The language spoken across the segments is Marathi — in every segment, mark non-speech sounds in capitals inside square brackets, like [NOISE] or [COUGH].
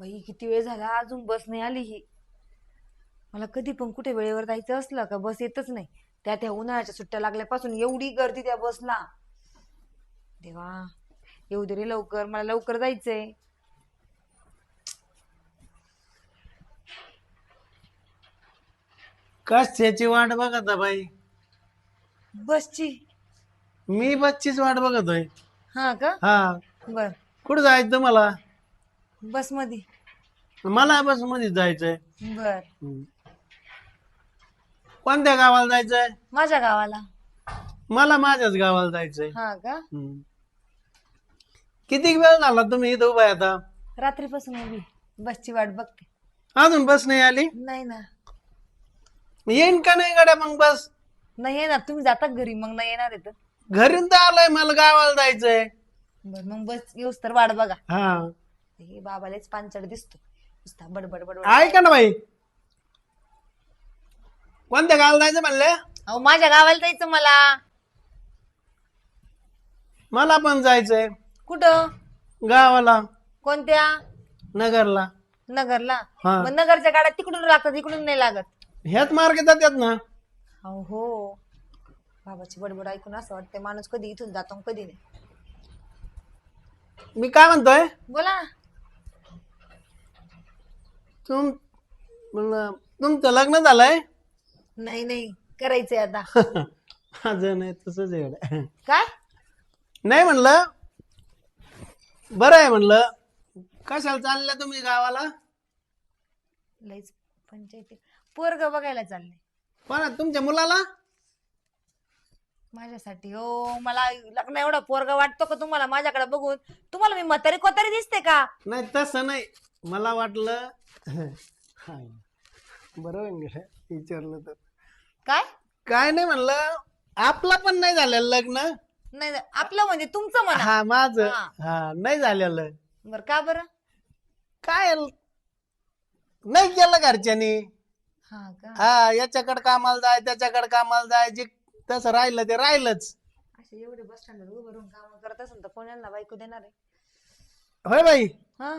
बाई किती वेळ झाला? अजून बस नाही आली ही. मला कधी पण कुठे वेळेवर जायचं असलं का बस येतच नाही. त्या त्या उन्हाळ्याच्या सुट्ट्या लागल्यापासून एवढी गर्दी त्या बसला. देवा येऊ दे रे लवकर. मला लवकर जायचंय. कशाची वाट बघत आहे बाई? बसची. मी बसचीच वाट बघतोय. हा का? हा. बर. कुठं जायचं मला बसमध्ये मला बसमध्ये जायचंय. बर. हम्म. कोणत्या गावाला जायचंय? माझ्या गावाला. मला माझ्याच गावाला जायचंय. हा का? हम्म. किती वेळ झाला तुम्ही इथं उभा आहे आता? रात्रीपासून उभी. बसची वाट बघते. अजून बस नाही आली? नाही ना. येईन का नाही गाड्या मग बस? नाही येणार. तुम्ही जाता घरी? मग नाही येणार येत घरून तर आलंय मला गावाला जायचंय. बर मग बस येऊस तर वाट बघा. हा. हे बाबालाच पांचड दिसतो. नुसता बडबड बडबड. ऐका ना बाई. कोणत्या गावाला जायचं म्हणले? अहो माझ्या गावाला जायचं मला. मला पण जायचंय. कुठं? गावाला. कोणत्या? नगरला. नगरला. हा. मग नगरच्या गाड्या तिकडून लागतात इकडून नाही लागत. ह्याच मार्गे जातात ना. अहो. हो बाबाची बडबड ऐकून असं वाटतंय माणूस कधी इथून जातो आणि कधी नाही. मी काय म्हणतोय? बोला. तुम म्हणलं, तुमचं लग्न झालंय? नाही नाही करायचंय आता. [LAUGHS] माझं नाही तसंच आहे गड्या. काय नाही म्हणलं. बरं आहे म्हणलं. कशाला चालल्या तुम्ही गावाला? लईच पंचायती. पोरग बघायला चालले. कोणा तुमच्या मुलाला? माझ्यासाठी. हो मला लग्न एवढा पोरगा वाटतो का तुम्हाला? माझ्याकडे बघून. तुम्हाला मी म्हातारी कोतारी दिसते का? नाही तसं नाही. मला वाटलं हाय. बरं होईन गड्या, विचारलं तर. काय? काय नाही म्हणलं आपला पण नाही झालेलं लग्न. नाही नाही, आपलं म्हणजे तुमचं म्हणा. हा माझं. हा. हा नाही झालेलं. बर का बरं? काय नाही केलं घरच्यांनी. हा का? हा याच्याकडे कामाला जाय त्याच्याकडे कामाला जाय जे तसं राहिलं ते राहिलंच. असे एवढे बस स्टँडवर उभं राहून काम करत असेल तर कोणाला बायको देणार आहे. होय बाई. हा.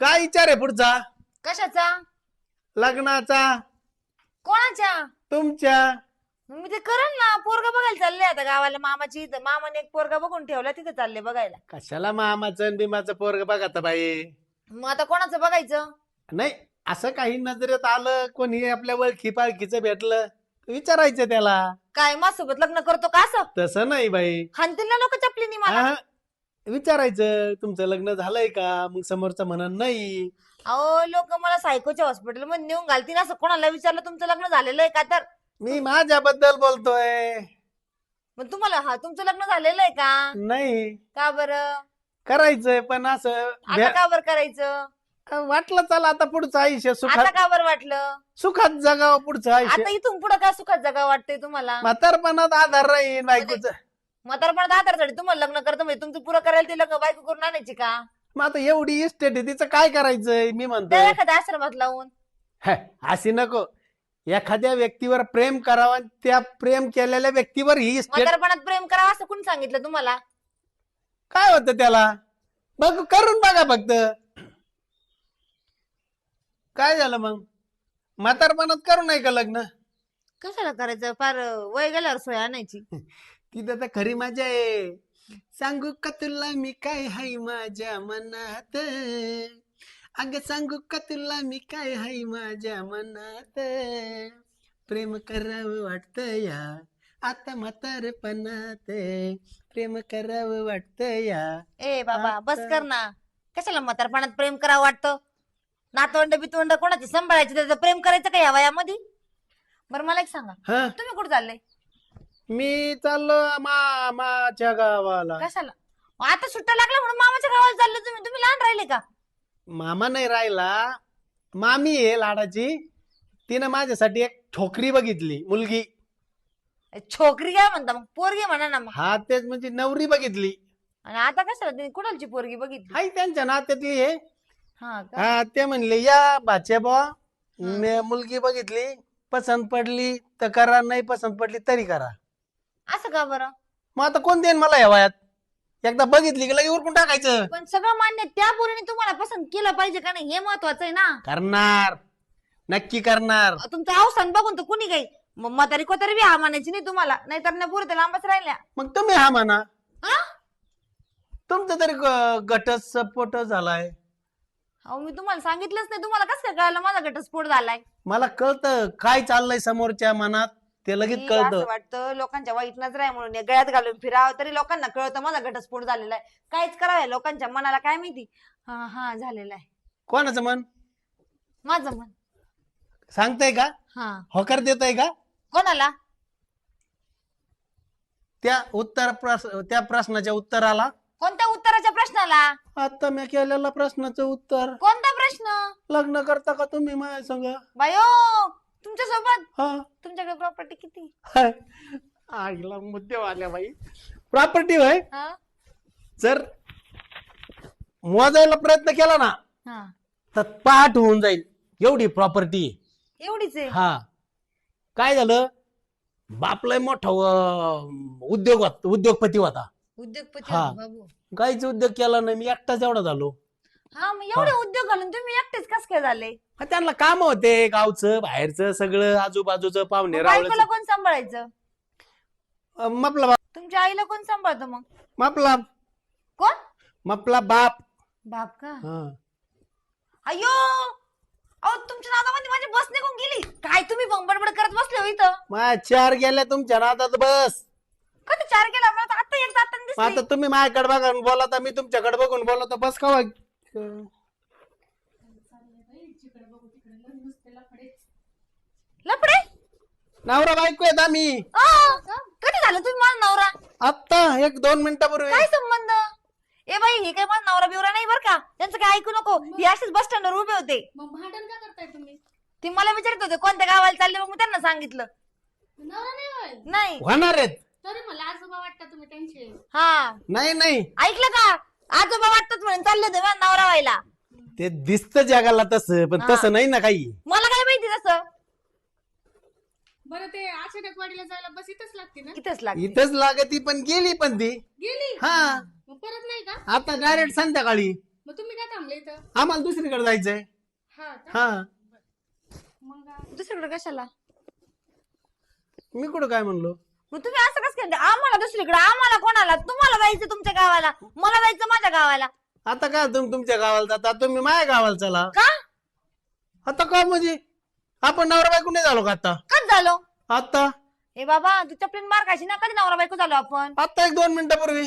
काय विचार आहे पुढचा? कशाचा? लग्नाचा. कोणाच्या? तुमच्या. मग मी ते करेल ना पोरगा बघायला चालले आता गावाला. मामाची इथं मामाने एक पोरगा बघून ठेवला तिथे चालले बघायला. कशाला मामाचं आणि बिमाचं पोरग बघा आता बाई? मग आता कोणाचं बघायचं? नाही असं काही नजरेत आलं कोणी आपल्या ओळखी पाळखीचं भेटलं विचारायचं त्याला. काय माझ्यासोबत लग्न करतो का असं? तसं नाही बाई. हानतील ना लोक चपलीनी मला. विचारायचं तुमचं लग्न झालंय का? मग समोरचं म्हणन नाही. अहो लोक मला सायकोच्या हॉस्पिटलमध्ये नेऊन घालतील असं कोणाला विचारलं? तुमचं लग्न झालेलं आहे का तर? मी माझ्याबद्दल बोलतोय. मग तुम्हाला हा तुमचं लग्न झालेलं आहे का? नाही. का बरं? करायचंय पण असं आता का बरं करायचं? वाटलं चला आता पुढचं आयुष्य आता सुखात का बरं वाटलं? सुखात जगावं पुढचं आयुष्य. आता इथून पुढे काय सुखात जगा वाटतंय तुम्हाला? म्हातारपणात आधार राहील बायकोच. म्हातारपणात आधारसाठी तुम्हाला लग्न करतं म्हणजे तुमचं पुरं करायला ते लग्न बायको करून आणायची का? मग आता एवढी इस्टेट आहे तिचं काय करायचंय? मी त्या म्हणतोय एखाद्या आश्रमात लावून. हे, अशी नको. एखाद्या व्यक्तीवर प्रेम करावं आणि त्या प्रेम केलेल्या व्यक्तीवर ही इस्टेट म्हातारपणात प्रेम करावं असं कोणी सांगितलं तुम्हाला? काय होतं त्याला? बघ करून बघा फक्त. काय झालं मग? म्हातारपणात करू नाही का लग्न? कशाला करायचं? फार वय गेल्यावर सोय आणायची. [LAUGHS] तिथं तर खरी मजा आहे. सांगू का तुला मी काय हाय माझ्या मनात? अग सांगू का तुला मी काय हाय माझ्या मनात? प्रेम करावं वाटतं या आता म्हातारपणात. प्रेम करावं वाटतं या ए बाबा बस कर ना. कशाला म्हातारपणात प्रेम करावं वाटतं? नातवंड बितवंड कोणाची सांभाळायची? त्याचं प्रेम करायचं का या वयामध्ये? बरं मला एक सांगा. हा. तुम्ही कुठे चालले? मी चाललो मामाच्या गावाला. कशाला? आता सुट्ट्या लागल्या म्हणून मामाच्या गावाला चालले तुम्ही? तुम्ही लहान राहिले का? मामा नाही राहिला. मामी आहे लाडाची. तिनं माझ्यासाठी एक ठोकरी बघितली मुलगी. ए, छोकरी काय म्हणता मग पोरगी म्हणा ना मग. हा तेच म्हणजे नवरी बघितली. आणि आता कशाला तिने कुणालची पोरगी बघितली? हाय त्यांच्या नात्यातली हा. का? हा ते म्हणले या भाच्या बा मुलगी बघितली पसंत पडली तर करा नाही पसंत पडली तरी करा. असं का बरं? मग आता कोण देईन मला या वयात? एकदा बघितली की लगे उरकून टाकायचं. पण सगळं मान्य त्या पोरीने तुम्हाला पसंत केलं पाहिजे का नाही? हे महत्वाचं आहे ना. करणार. नक्की करणार. तुमचं अवसान बघून तर कुणी काही मग म्हातारी कोतारी बी हा म्हणायची नाही तुम्हाला. नाहीतर नाही पुरते लांबच राहिल्या. मग तुम्ही हा म्हणा. हा? तुमचं तरी ग- गटच सपोट झालाय. अहो मी तुम्हाला सांगितलंच नाही. तुम्हाला कसं काय कळलं? माझा घटस्फोट झालाय. मला कळतं. काय चाललंय समोरच्या मनात? ते लगेच कळतं. असं वाटतं लोकांच्या वाईट नजर आहे म्हणून या गळ्यात घालून फिरावं तरी लोकांना कळतं माझा घटस्फोट झालेला आहे. काहीच करावं लोकांच्या मनाला काय माहिती? हा हा झालेला आहे. कोणाचं मन? माझं मन. सांगताय का? हा. होकार देताय का? कोणाला? त्या उत्तर प्रश्न त्या प्रश्नाच्या उत्तराला. कोणत्या उत्तराच्या प्रश्नाला? आता मी केलेला प्रश्नाचं उत्तर. कोणता प्रश्न? लग्न करता का तुम्ही माझ्या संग? बायो! तुमच्यासोबत हा. तुमच्याकडे प्रॉपर्टी किती? आईला मुद्दे आल्या बाई. प्रॉपर्टी हा. जर मोजायला प्रयत्न केला ना हा. तर पाठ होऊन जाईल. एवढी प्रॉपर्टी एवढीच आहे? हा. काय झालं? बापलाय मोठा अं, उद्योग होत- उद्योगपती होता. उद्योगपती हा. होते बाबू. काहीच उद्योग केला नाही. मी एकटाच एवढा झालो. हा मग एवढे उद्योग घालून तुम्ही एकटेच कस काय झाले? हा, त्यांना काम होते गावचं बाहेरचं सगळं आजूबाजूचं पाहुणे मग बायकोला कोण सांभाळायचं? मपला बाप. तुमच्या आईला कोण सांभाळतं मग? मपला. कोण? मपला बाप. बाप का? हा. अयो अहो तुमच्या नादामध्ये माझी बस निघून गेली. काय तुम्ही मग बडबड करत बसले हो इथं? माझ्या चार गेल्या तुमच्या नादात बस. कधी चार केला मला तर आता एक जाताना मग आता दिसली तुम्ही माझ्याकडे बघा बोला मी तुमच्याकडे बघून बोलतो. बस का लपडे नवरा बायको आहेत आम्ही. कधी झालं तुम्ही माझा नवरा? आत्ता एक दोन मिनिटापूर्वी. काय संबंध? ए बाई हे काय माझा नवरा बिवरा नाही बरं का? त्यांचं काय ऐकू नको. हे असेच बस स्टँडवर उभे होते. मग भांडण का करताय तुम्ही? ते मला विचारत होते कोणत्या गावाला चालले? मग मी त्यांना सांगितलं. नवरा नाही होय? नाही. होणार आहेत. तरी मला आजोबा वाटतं तुम्ही त्यांचे. हा. नाही नाही. ऐकलं का? आजोबा वाटतात म्हणून चालले होते माझा नवरा व्हायला. ते दिसतं जगाला तसं पण. तसं नाही ना काही. मला काय माहिती तसं? बरं ते अचानक वाडीला जायला बस इथंच लागते ना? इथंच लागते. इथंच लागती पण गेली पण ती. गेली? हा. मग परत नाही का? आता डायरेक्ट संध्याकाळी. मग तुम्ही काय थांबले इथं? आम्हाला दुसरीकडे जायचंय. हा का? हा. मग आ- दुसरीकडे कशाला? मी कुठं काय म्हणलो? मग तुम्ही असं कसं केलं आम्हाला दुसरीकडे आम्हाला कोणाला? तुम्हाला जायचं तुमच्या गावाला? मला जायचं माझ्या गावाला? आता काय तुम्ही तुमच्या गावाला जाता? तुम्ही माझ्या गावाला चला. का? आता का म्हणजे? आपण नवरा बायको नाही झालो का आता? कच झालो? आता. ए बाबा तू चपलीन मार खायची ना? कधी नवरा बायको झालो आपण? आता एक दोन मिनिटापूर्वी.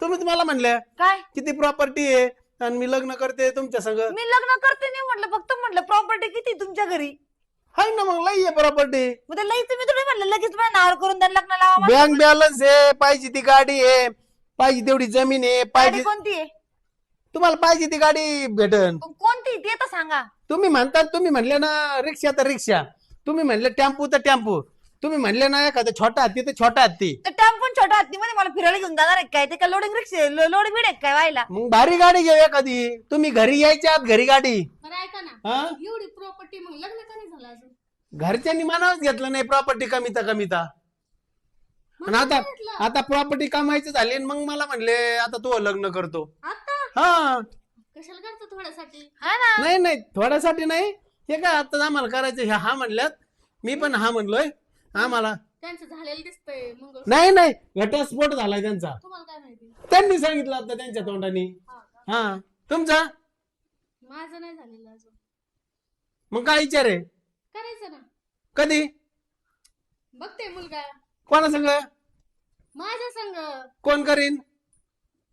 तुम्ही तुम्हाला म्हणल्या. काय? किती प्रॉपर्टी आहे? आणि मी लग्न करते तुमच्या संग. मी लग्न करते नाही म्हटलं फक्त म्हटलं प्रॉपर्टी किती तुमच्या घरी? हाय ना मग लई आहे प्रॉपर्टी मग ते लई तुम्ही तुम्ही म्हणलं लगेच मला नावर करून द्या लग्न लावा मला. बँक बॅलन्स आहे पाहिजे ती गाडी आहे. पाहिजे तेवढी जमीन आहे गाडी पाहिजे कोणती आहे? तुम्हाला पाहिजे ती गाडी भेटन. को- कोणती ते तर सांगा. तुम्ही म्हणतात तुम्ही म्हणले ना रिक्षा तर रिक्षा. तुम्ही म्हणले टेम्पो तर टेम्पो. तुम्ही म्हणले ना एखादा छोटा हत्ती तर छोटा हत्ती. तर टेम्पो छोटा हाती मध्ये मला फिरायला घेऊन जाणार आहे काय? ते काय लोडिंग रिक्षा लोड बीड आहे काय व्हायला? मग भारी गाडी घेऊ एखादी. तुम्ही घरी यायच्या आत घरी गाडी. बरं ऐका ना. हा? एवढी प्रॉपर्टी मग लग्न का नाही झालं अजून? घरच्यांनी मनावच घेतलं नाही प्रॉपर्टी कमीता कमीता. आणि आता आता प्रॉपर्टी कमायची झाली आणि मग मला म्हणले आता तू लग्न करतो. आता? हा. कशाला करतो थोड्यासाठी? हा ना. नाही नाही थोड्यासाठी नाही. हे काय आता आम्हाला करायचं हे हा म्हणल्यात. मी पण हा म्हणलोय. आम्हाला. त्यांचं झालेलं दिसतंय मग नाही नाही. घटस्फोट झालाय त्यांचा. तुम्हाला काय माहिती? त्यांनी सांगितलं आता त्यांच्या तोंडाने. हा का? हा. तुमचा? माझं नाही झालेलं अजून. मग काय विचार आहे? करायचं ना. कधी? बघते मुलगा. कोणा संग? माझ्या संग. कोण करीन?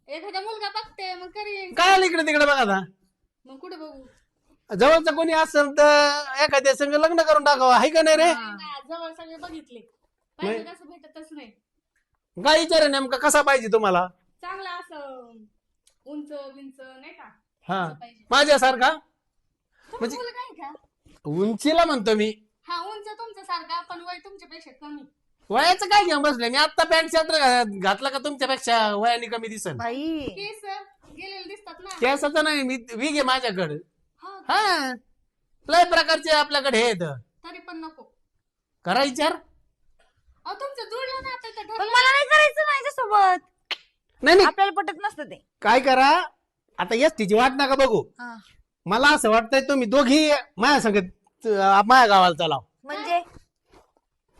एखादा मुलगा बघते मग करीन. काय आलं इकडे तिकडे बघा आता? मग कुठे बघू? जवळचं कोणी असेल तर एखाद्या संग लग्न करून टाकावं आहे का नाही रे? जवळ सगळे बघितले. पाहिजे तसं भेटतच नाही. काय विचार आहे नेमका? कसा पाहिजे तुम्हाला? चांगला असं उंच विंच नाही का? हा. असं पाहिजे. माझ्यासारखा? म्हणजे- मुलगा आहे का? उंचीला म्हणतो मी. हा उंच तुमच्या सारखा पण वय तुमच्यापेक्षा कमी. वयाचं काय घेऊन बसले? मी आता पॅन्ट शर्ट घातला का तुमच्यापेक्षा वयाने कमी दिसन? बाई. केस गेलेले दिसतात ना. केसाचं नाही मी विग आहे माझ्याकडे. हा हा. लय प्रकारचे आपल्याकडे हे आहेत. तरी पण नको. करा विचार. अहो तुमचं जुळलं ना आता तर पण ठरलं. मला नाही करायचं याच्यासोबत नाही नाही. आपल्याला पटत नसतं ते. काय करा? आता एस टीची वाट नका बघू. हा. मला असं वाटतंय तुम्ही दोघी माझ्या संगत अं, माझ्या गावाला चला म्हणजे?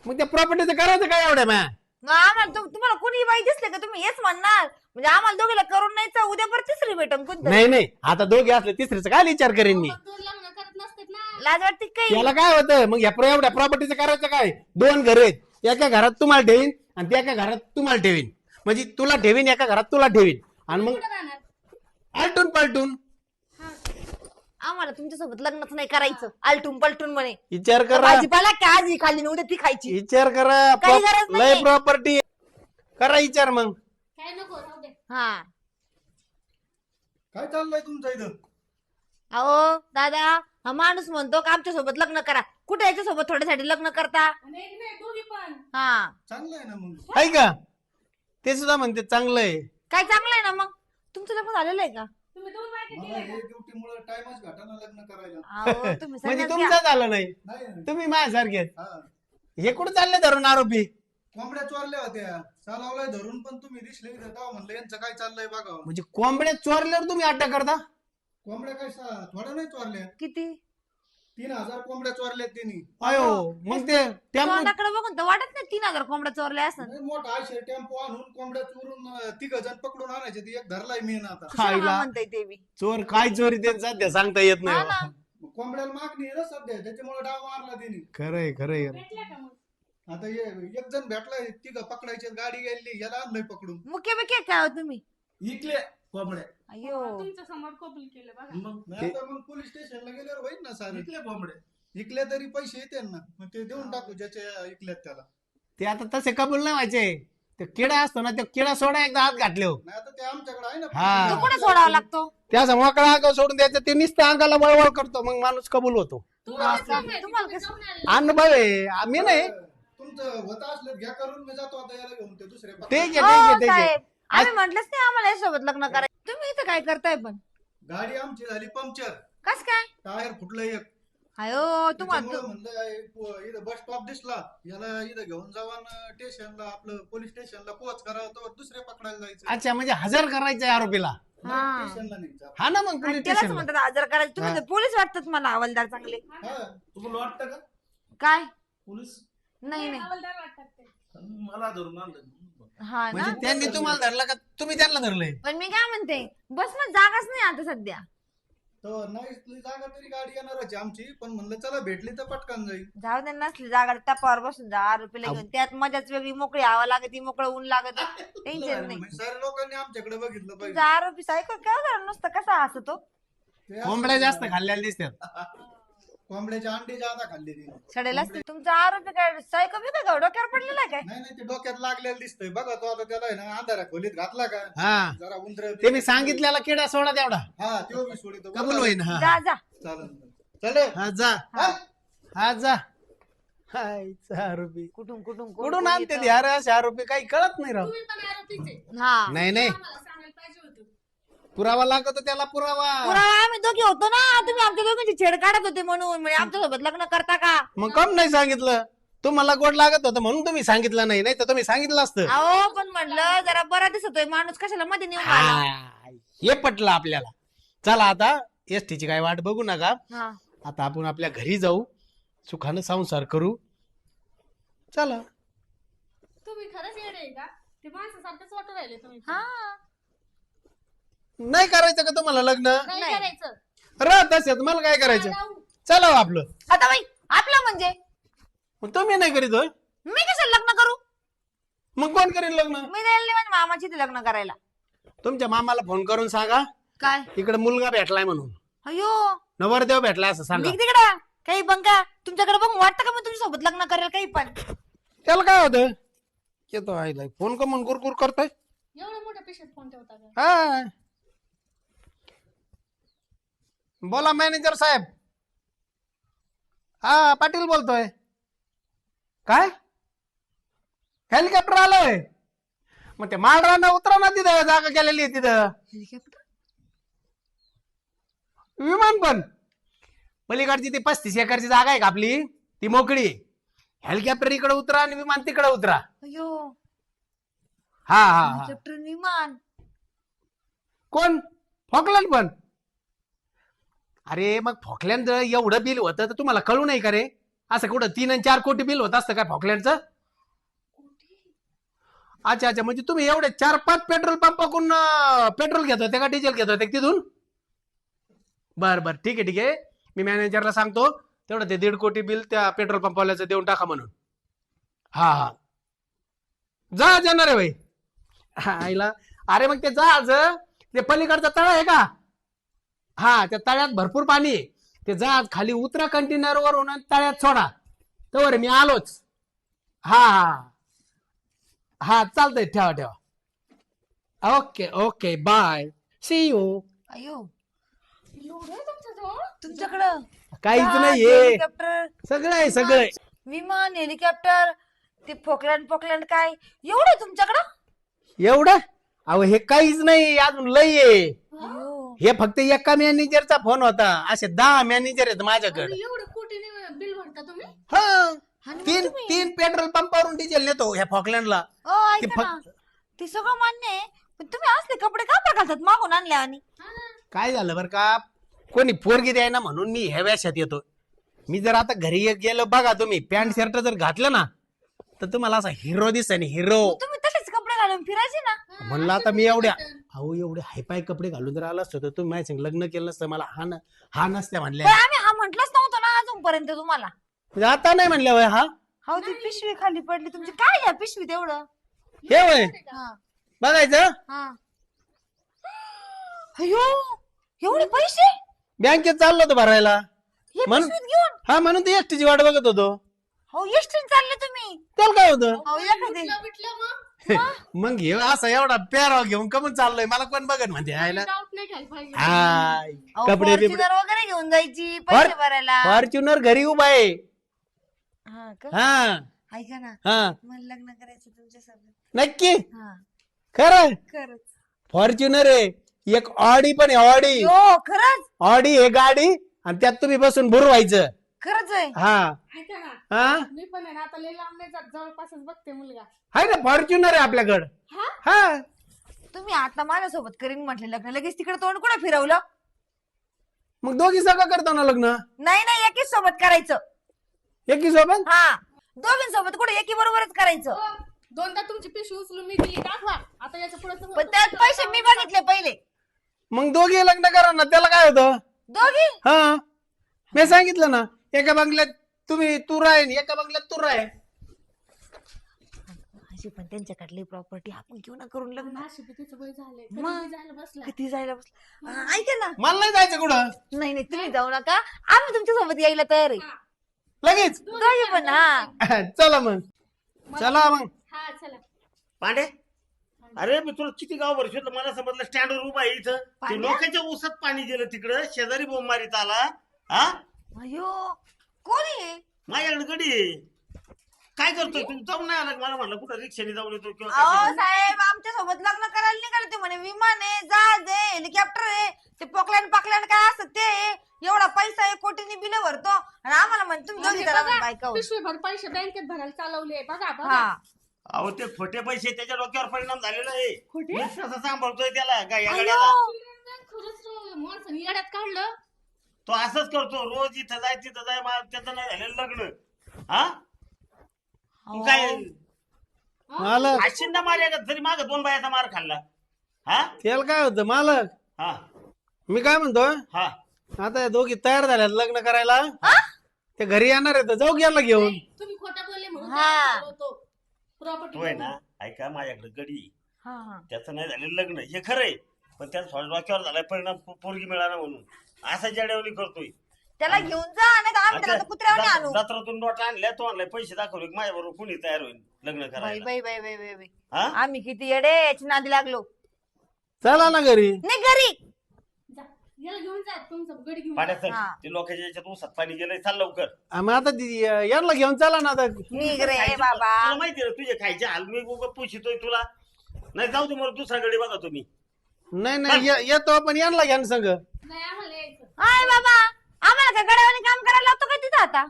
मग त्या प्रॉपर्टीचं करायचं काय एवढ्या म्या मग आम्हाला तुम- तुम्हाला कोणी बाई दिसले का? तुम्ही हेच म्हणणार. म्हणजे आम्हाला दोघीला करून नाही तर उद्या परत तिसरी भेटन कोणतं नाही नाही. आता दोघे असले तिसरीचं काय विचार करेन मी? पण दोन लग्न करत नसतात ना. लाज वाटते काही? याला काय होतं? मग या प्र- एवढ्या प्रॉपर्टीचं करायचं काय? दोन घर आहेत. एका घरात तुम्हाला ठेवीन आणि त्या एका घरात तुम्हाला ठेवीन. म्हणजे तुला ठेवीन एका घरात तुला ठेवीन. आणि मग कुठं राहणार? आलटून पलटून आम्हाला तुमच्यासोबत लग्नच नाही करायचं. आलटून पलटून म्हणे. विचार करा. भाजीपाला की आज ही खाल्ली ना उद्या ती खायची. विचार करा. काही गरज लय नाहीये. प्रॉपर्टी करा विचार मग. काय नको राहू दे. हा. काय चाललंय तुमचं इथं? अहो दादा हा माणूस म्हणतो का आमच्यासोबत लग्न करा. कुठे याच्या सोबत थोड्यासाठी लग्न करता? आणि एक नाही दोघी पण. हा. चांगलं आहे ना मग. आहे का? ते सुद्धा म्हणते चांगलं आहे. काय चांगलं आहे ना मग? तुमचं लग्न झालेलं आहे का? तुम्ही दोन बायका मला केल्या हे ड्युटीमुळे टाइमच घाटाना लग्न करायला. अहो तुम्ही म्हणजे घ्या. तुमचं झालं नाही. तुम्ही माझ्यासारखे. आहेत. हा. हे कुठं चालले धरून आरोपी? कोंबड्या चोरल्या होत्या. चालवलाय धरून पण तुम्ही दिसले इथं तेव्हा म्हणलं यांचं काय चाललंय बघा. म्हणजे कोंबड्या चोरल्यावर तुम्ही अटक करता? कोंबड्या काय सा- थोड्या नाही चोरल्या. किती? तीन हजार कोंबड्या चोरल्या त्यांनी अयो मग ते त्यामुळे तोंडाकडे बघून तर वाटत नाही तीन हजार कोंबड्या चोरल्या असं. लय मोठा आशय टेम्पो आणून कोंबड्या चोरून तिघ जण पकडून आणायचे ती एक धरलाय मी ना आता. खायला. म्हणताय ते बी. चोर काय चोरी त्यांचा सध्या सांगता येत हा नाही मग कोंबड्याला मागणी आहे ना सध्या त्याच्यामुळे डाव मारला त्यांनी खरंय खरंय. भेटल्या का मग आता हे एक जण भेटलाय तिघ पकडायचे गाडी गेली याला आणलंय पकडून. मुख्य बिके काय हो तुम्ही? इकले कोंबड्या. अयो तुमच्यासमोर कबूल केलं बघा. मग? नाही आता मग पोलीस स्टेशनला गेल्यावर होईल ना सारे. इकले कोंबड्या इकले तरी पैसे येते ना. मग ते देऊन टाकू ज्याच्या इकल्यात त्याला. ते आता तसे कबूल नाही व्हायचे. ते किडा असतो ना ते किडा सोडा एकदा हात घातले हो. नाही आता ते आमच्याकडे आहे हा. तो ना कुठे सोडावा लागतो? त्याचा मोकळा अंग सोडून द्यायचं ते नुसत्या अंगाला वळवळ करतो मग माणूस कबूल होतो. तुम्हाला तुम्हाला तुम्ही कसं-. अनुभव आहे आम्ही नाही. तुमचं होत असलं घ्या करून मी जातो आता याला घेऊन ते दुसऱ्या ठीक आहे पकडायला. ठीक हो, आहे ठीक आहे साहेब. आम्ही म्हटलंच नाही आम्हाला यासोबत लग्न करायचं. तुम्ही इथं काय करताय पण? गाडी आमची झाली पंक्चर. कस काय? टायर फुटलं एक. अयो तुम्हाला त्याच्यामुळं म्हणलं आहे, पो- इथं बस स्टॉप दिसला. याला इथं घेऊन जावा स्टेशनला आपलं पोलीस स्टेशनला पोच करावं तर दुसऱ्या पकडायला जायचं. अच्छा म्हणजे हजर करायचंय आरोपीला? हा. स्टेशनला नाही जा. हा ना मग आणि पोलीस त्यालाच स्टेशनला म्हणतात आजार करायचं. तुम्ही हा. तर पोलीस वाटतात मला हवालदार चांगले. हा. तुम्हाला वाटतं का? काय? पोलीस? नाही नाही. ते. मला धरून आणलं. हा ना? म्हणजे त्यांनी तुम्हाला धरलं का? तुम्ही त्यांना धरलंय पण मी काय म्हणते बस ना जागाच नाही आता सध्या. तर नाही जागा तरी गाडी येणारच आहे आमची पण म्हणलं चला भेटली तर पटकन जाईल. जाऊ दे नसली जागा टपावर बसून जा आरोपीला घेऊन. त्यात मजाच वेगळी मोकळी हवा लागत मोकळं ऊन लागत. [LAUGHS] टेन्शन नाही म्हणजे लोकांनी आमच्याकडे बघितलं आरोपी सायको काय झालं नुसतं कसा हसतो? ते कोंबड्या जास्त खाल्लेल्या दिसतात. [LAUGHS] कोंबड्याचे अंडे जादा खाल्ले तिने सडेल असते तुमचा आरोपी काय? सायको बी काय डोक्यावर पडलेला आहे काय? नाही नाही ते डोक्यात लागलेलं दिसतंय. बघा तो आता त्याला आहे ना अंधारा खोलीत घातला का? हा. जरा उंदर ते मी सांगितलेला किडा सोडा तेवढा. हा तो बी सोडितो. कबूल होईन हा. जा जा. चालेल चले हा जा. हा. हा जा. हाय आरोपी कुठून कुठून कुठून आणते. ते? अरे असे आरोपी काही कळत नाही राव. तुम्ही पण आरोपीच आहे. हा. नाही नाही. आम्हाला पुरावा लागतो त्याला पुरावा. पुरावा आम्ही दोघे होतो ना. तुम्ही आमच्या दोघांची छेड काढत होते म्हणून. म्हणजे आमच्यासोबत लग्न करता का? मग कम नाही सांगितलं? तुम्हाला गोड लागत होतं म्हणून तुम्ही सांगितलं नाही. नाही तर तुम्ही सांगितलं असतं. अहो पण म्हणलं जरा बरा दिसतोय माणूस कशाला मध्ये नेऊन आला हा, हे पटलं आपल्याला. चला आता एस ची काय वाट बघू नका. हा. आता आपण आपल्या घरी जाऊ. सुखानं संसार करू. चला. तुम्ही खरंच येडे आहे का? ते माणसासारखंच वाटू राहिले तुम्ही. हा. नाही करायचं का तुम्हाला लग्न? नाही नाही. करायचं. राहत असेल मला काय करायचं. चला हो आपलं. आता बाई आपलं म्हणजे? मग तुम्ही नाही करीत होय? मी कशाला लग्न करू? मग कोण करेल लग्न? मी जायला नाही माझ्या मामाची इथे लग्न करायला. तुमच्या मामाला फोन करून सांगा. काय? इकडे मुलगा भेटलाय म्हणून. अयो नवरदेव भेटलाय असं सांगा. निघ तिकडं. काही बंका तुमच्याकडे बघून वाटतं का मग तुझ्या सोबत लग्न करेल काही पण? त्याला काय होतं? येतो आईला. फोन का म्हणून गुरगुर करतोय? एवढ्या मोठ्या पेशात फोन ठेवता का? हा. बोला मॅनेजर साहेब. हा पाटील बोलतोय. काय? हेलिकॉप्टर आलंय. मग ते मालरानं उतरा ना तिथं जागा केलेली आहे तिथं. विमान पण. पलीकडची ती पस्तीस एकरची जागा आहे का आपली? ती मोकळी. हेलिकॉप्टर इकडे उतरा आणि विमान तिकडे उतरा. अयो हा हा हा. हेलिकॉप्टर विमान. कोण? फॉकलँड पण. अरे मग फॉकलँड एवढं बिल होतं तर तुम्हाला कळू नाही का रे? असं कुठं तीन आणि चार कोटी बिल होत असतं काय फॉकलँडचं? अच्छा अच्छा म्हणजे तुम्ही एवढे चार पाच पेट्रोल पंपाकडून पेट्रोल घेत होते का डिझेल घेत होते तिथून? बर बर ठीक आहे ठीक आहे. मी मॅनेजरला सांगतो तेवढं ते दीड कोटी बिल त्या पेट्रोल पंपवाल्याचं देऊन टाका म्हणून. हा हा. जा जाणार आहे भाई. आईला. अरे मग ते जा ते पलीकडचा तळ आहे का? हा त्या तळ्यात भरपूर पाणी आहे. ते जहाज खाली उतरा कंटेनर वरून आणि तळ्यात सोडा. तर मी आलोच. हा हा हा. चालतंय ठेवा ठेवा. Okay okay bye. See you अयो. एवढं आहे तुमच्याजवळ? तुमच्याकडं? काहीच नाहीये. हेलिकॉप्टर? सगळं आहे सगळं आहे. विमान हेलिकॉप्टर ते फोकलँड फोकलँड काय? एवढं आहे तुमच्याकडं? एवढं? अहो हे काहीच नाही अजून लय आहे. अयो. हे फक्त एका मॅनेजरचा फोन होता. असे दहा मॅनेजर आहेत माझ्याकडे. आणि एवढं कोटीने बिल भरता तुम्ही? हा. तीन तीन पेट्रोल पंपावरून डिझेल नेतो ह्या फॉकलँडला ओ ते ऐका ना. फक्त- ते सगळं मान्य आहे पण तुम्ही असले कपडे का बरं घालतात मागून आणल्या आणि? हा ना. काय झालं बरं का? कोणी पोरगी द्याय ना म्हणून मी ह्या वेशात येतो मी जर आता घरी गेलो बघा तुम्ही पॅन्ट शर्ट जर घातलं ना तर तुम्हाला असा हिरो दिसत हिरो. तुम्ही तसेच कपडे घालून फिरायचे ना. म्हणलं आता मी एवढ्या अहो एवढे हायपाय कपडे घालून जर आला असतो तर तुम्ही संग लग्न केलं नसतं मला हा ना हा नसत्या पण म्हणल्या आम्ही हा म्हंटलच नव्हतं ना अजूनपर्यंत तुम्हाला. म्हणजे आता नाही म्हणल्या वय हा? हो ती पिशवी खाली पडली तुमची काय या पिशवीत एवढं? हे वय हा. बघायचं? हा. अयो एवढे पैसे? बँकेत चाललो होतो भरायला. हे म्हणून- पिशवीत घेऊन? हा म्हणून ती एसटीची वाट बघत होतो. हो एसटीन चालले तुम्ही. त्याला काय होतं? एखादे मग. [LAUGHS] मग घेऊ असा एवढा प्यारा घेऊन कमून चाललोय. मला कोण बघत म्हणते आयला डाऊट नाही घ्यायला पाहिजे. हाय. अहो, कपडे बिपडे Fortuner वगैरे घेऊन जायची पैसे फॉर- भरायला. फॉर्च्युनर घरी उभा आहे. हा का? हा. ऐका ना. हा. मला लग्न करायचं तुमच्यासोबत. नक्की? हा. खरं? खरंच. फॉर्च्युनर आहे. एक ऑडी पण आहे ऑडी. हो खरंच? ऑडी आहे गाडी आणि त्यात तुम्ही बसून बुरवायचं. खरंच आहे? हा. ऐका ना हा? मी पण आहे ना आता लय लांब नाही जात जवळपासच बघते मुलगा. आहे ना फॉर्च्युनर आहे आपल्याकडं. हा? हा. तुम्ही आता माझ्यासोबत करीन म्हटले लग्न लगेच तिकडे तोंड कुठे फिरवलं? मग दोघी सगळं करतो ना लग्न? नाही नाही एकीच सोबत करायचं. एकी सोबत? हा. दोघींसोबत कुठे? एकी बरोबरच करायचं. हो, दोनदा तुमची पिशवी उचलून मी दिली दाखवा. आता याच्यापुढे पण त्यात पैसे मी बघितले पहिले. मग दोघी लग्न करा ना त्याला काय होतं? दोघी? हा. मी सांगितलं ना एका बंगल्यात तुम्ही तू राह एका बंगल्यात तू राह अशी पण त्यांच्याकडली प्रॉपर्टी आपण घेऊ ना करून लग्न. नाशिक तिचं वय झालंय. मग? कधी जायला बसला. किती जायला बसलं? हा, ऐका ना. मला नाही जायचं कुठं? नाही नाही तुम्ही जाऊ नका. आम्ही तुमच्यासोबत यायला तयार आहे. लगेच? दोघी पण हा. [LAUGHS] चला मग. चला मग. हा चला. पांडे? अरे मी तुला किती गाव भर शोधलं मला समजलं स्टँडवर उभा आहे इथं. ते? लोकांच्या ऊसात पाणी गेलं तिकडं. शेजारी बोंब मारीत आला. हा? अयो कोणी आहे? माझ्याकडे गडी आहे. काय करतोय? तू जाऊन नाही आला का? मला म्हणलं कुठं रिक्षाने जाऊन येतो किंवा अहो? साहेब आमच्यासोबत लग्न करायला निघाले ते म्हणे. विमान आहे जहाज आहे हेलिकॉप्टर आहे. ते पोकलँड पाकलँड काय असत ते आहे. एवढा पैसा आहे कोटीनी बिल भरतो. आणि आम्हाला म्हणे तुम्ही दोघी जरा हो. पिशवीभर पैसे बँकेत भरायला चालवले बघा हा. बघा अहो ते खोटे पैसे त्याच्या डोक्यावर परिणाम झालेला आहे. खोटे? मी कसं सांभाळतोय त्याला? काय या अयो. गाड्याला? खरंच माणसाने येड्यात काढलं. तो असंच करतो रोज इथं जाय तिथं जाय मा- त्याचं नाही झालेलं लग्न. हा? तू काय मला आशिंदा मार्या तरी माग दोन बायाचा मार खाल्ला. हा? त्याला काय होतं मालक? हा. मी काय म्हणतो? हा. आता या दोघी तयार झाल्यात लग्न करायला. ते घरी येणार आहे तर जाऊ गेला घेऊन. तुम्ही खोटा बोलले म्हणून हा. तो आहे ना? ऐका माझ्याकडे गडी आहे. हा हा. त्याचं नाही झालेलं लग्न. हे खरंय पण त्यात थोड्या डोक्यावर झालाय परिणाम पो- पोरगी मिळाला म्हणून. असा जडेवली करतोय. त्याला घेऊन जा नाही तर आम्ही त्याला आता कुत्र्यावाने आणू. जत- जत्रातून नोटा आणल्या तो आणलाय पैसे दाखवले की माझ्याबरोबर कुणी तयार होईल लग्न बाई करायला? बाई बाई बाई बाई बाई. हा? आम्ही किती येडे याची नादी लागलो. चला ना घरी. नाही घरी. जा. याला घेऊन जा तुमचं गडी घेऊन जा. पाण्यात हा. ते लोकांच्या याच्यात ऊसात पाणी गेलंय चाल लवकर. आ, मग आता यांना घेऊन चला ना आता. निघ रे खायची- बाबा. तुला माहिती ना, तुझे खायचे हाल मी उगा पुशितोय तुला. नाही जाऊ दे मला दुसरा गडी बघा तुम्ही. नाही नाही ये- येतो आपण यांना घ्या ना संग. हाय बाबा आम्हाला काय गड्यावानी काम करायला लावतो काय तिथं आता?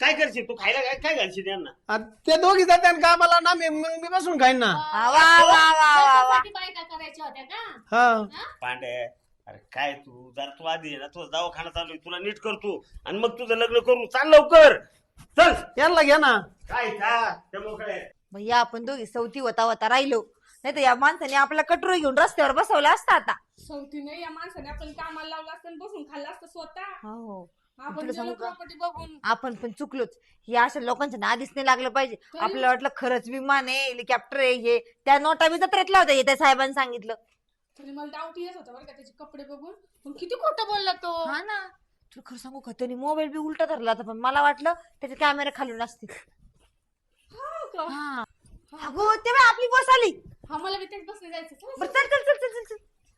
काय करशील? तू खायला काय काय घालशील यांना? आ, ते दोघी जातात कामाला ना मी मी मी बसून खाईन ना. आ, वा वा वा वा वा त्याच्यासाठी बायका करायच्या होत्या का? हा. पांडे अरे काय तू? जर तू आधी आहे ना तुझा दवाखाना चालू आहे तुला नीट करतो. आणि मग तुझं लग्न करू चाल लवकर. चल. यांना घ्या ना. काय का ते मोकळे भैया आपण दोघी सवती होता होता राहिलो. नाही तर या माणसाने आपला कटोरी घेऊन रस्त्यावर बसवला असता आता. सवतीने या माणसाने आपण कामाला लावलं असतं आणि बसून खाल्लं असतं स्वतः. हो. आपण तुला सांगू का? प्रॉपर्टी बघून. आपण पण चुकलोच. या अशा लोकांच्या नादीच नाही लागलं पाहिजे. आपल्याला वाटलं खरंच विमान आहे हेलिकॉप्टर आहे हे. त्या नोटा बी जत्रेतला होत्या हे त्या साहेबांनी सांगितलं. तरी मला डाऊट येत होता बरं का त्याचे कपडे बघून. पण किती खोटं बोलला तो. हा ना. तुला खरं सांगू का? त्यांनी मोबाईल बी उलटा धरला होता पण मला वाटलं त्याचे कॅमेरे खालून असतील. हा का? हा. अगो तेव्हा आपली बस आली. हा मला बी तेच बसले जायचं बरं चल चल चल चल चल चल.